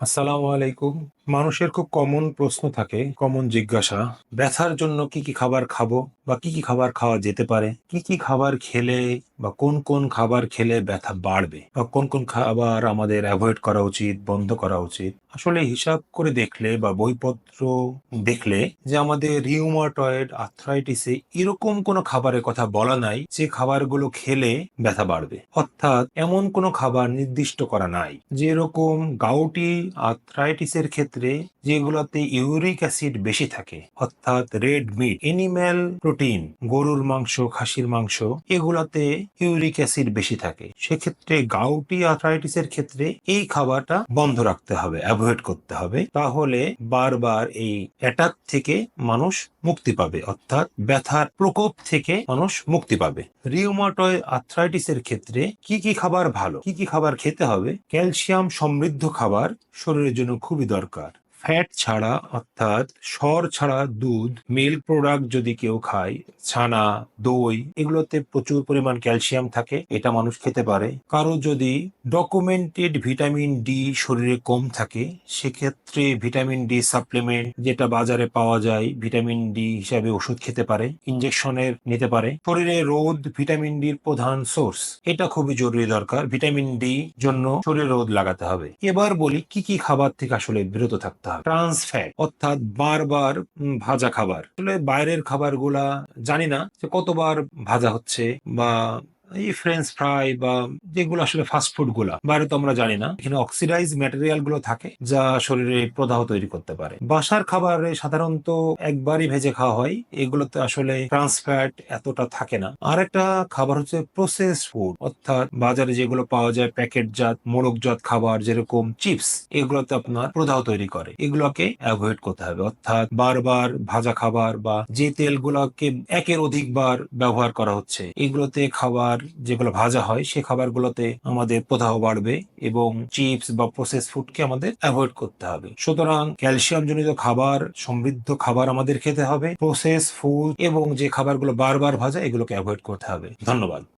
আসসালামু আলাইকুম। মানুষের খুব কমন প্রশ্ন থাকে কমন জিজ্ঞাসা, ব্যথার জন্য কি কি খাবার খাব বা কি কি খাবার খাওয়া যেতে পারে, কি কি খাবার খেলে বা কোন কোন খাবার খেলে ব্যথা বাড়বে বা কোন কোন খাবার আমাদের অ্যাভয়েড করা উচিত, বন্ধ করা উচিত। আসলে হিসাব করে দেখলে বা বইপত্র দেখলে যে আমাদের রিউমাটয়েড আর্থ্রাইটিসে এরকম কোনো খাবারের কথা বলা নাই যে খাবারগুলো খেলে ব্যথা বাড়বে। অর্থাৎ এমন কোনো খাবার নির্দিষ্ট করা নাই, যেরকম গাউটি আর্থ্রাইটিসের ক্ষেত্রে যেগুলোতে ইউরিক অ্যাসিড বেশি থাকে, অর্থাৎ রেড মিট, এনিম্যাল প্রোটিন, গরুর মাংস, খাসির মাংস, এগুলাতে ইউরিক অ্যাসিড বেশি থাকে। সেক্ষেত্রে গাউটি আর্থ্রাইটিসের ক্ষেত্রে এই খাবারটা বন্ধ রাখতে হবে, অ্যাভয়েড করতে হবে। তাহলে বারবার এই অ্যাটাক থেকে মানুষ মুক্তি পাবে, অর্থাৎ ব্যথার প্রকোপ থেকে মানুষ মুক্তি পাবে। রিউমাটয় আর্থ্রাইটিসের ক্ষেত্রে কি কি খাবার ভালো, কি কি খাবার খেতে হবে, ক্যালসিয়াম সমৃদ্ধ খাবার শরীরের জন্য খুবই দরকার। ফ্যাট ছাড়া, অর্থাৎ সর ছাড়া দুধ মিল্ক প্রোডাক্ট যদি কেউ খায়, ছানা, দই, এগুলোতে প্রচুর পরিমাণ ক্যালসিয়াম থাকে, এটা মানুষ খেতে পারে। কারও যদি ডকুমেন্টেড ভিটামিন ডি শরীরে কম থাকে, সেক্ষেত্রে ভিটামিন ডি সাপ্লিমেন্ট যেটা বাজারে পাওয়া যায় ভিটামিন ডি হিসাবে ওষুধ খেতে পারে ইনজেকশনের নিতে পারে। শরীরে রোদ ভিটামিন ডির প্রধান সোর্স এটা খুবই জরুরি দরকার ভিটামিন ডি জন্য শরীরে রোদ লাগাতে হবে। এবার বলি, কি কি খাবার থেকে আসলে বিরত থাকতে হবে ট্রান্স অর্থাৎ বারবার ভাজা খাবার। আসলে বাইরের খাবারগুলা জানি না যে কতবার ভাজা হচ্ছে বা এই ফ্রেঞ্চ ফ্রাই বা যেগুলো আসলে ফাস্ট ফুডগুলা, বাইরে তো আমরা জানি না। এখানে অক্সিডাইজ ম্যাটেরিয়ালগুলো থাকে যা শরীরে প্রদাহ তৈরি করতে পারে। বাসার খাবারে সাধারণত একবারই ভেজে খাওয়া হয়। এগুলোতে আসলে ট্রান্স ফ্যাট এতটা থাকে না। আর একটা খাবার হচ্ছে প্রসেস ফুড অর্থাৎ বাজারে যেগুলো পাওয়া যায় প্যাকেটজাত, মোড়কজাত খাবার যেরকম চিপস, এগুলোতে আপনার প্রদাহ তৈরি করে। এগুলোকে অ্যাভয়েড করতে হবে। অর্থাৎ বারবার ভাজা খাবার বা যে তেলগুলোকে একের অধিকবার ব্যবহার করা হচ্ছে, এগুলোতে খাবার যেগুলো ভাজা হয়, সে খাবারগুলোতে আমাদের প্রদাহ বাড়বে এবং চিপস বা প্রসেস ফুডকে আমাদের অ্যাভয়েড করতে হবে। সুতরাং ক্যালসিয়াম জনিত খাবার, সমৃদ্ধ খাবার আমাদের খেতে হবে প্রসেস ফুড এবং যে খাবারগুলো বারবার ভাজা, এগুলোকে অ্যাভয়েড করতে হবে। ধন্যবাদ।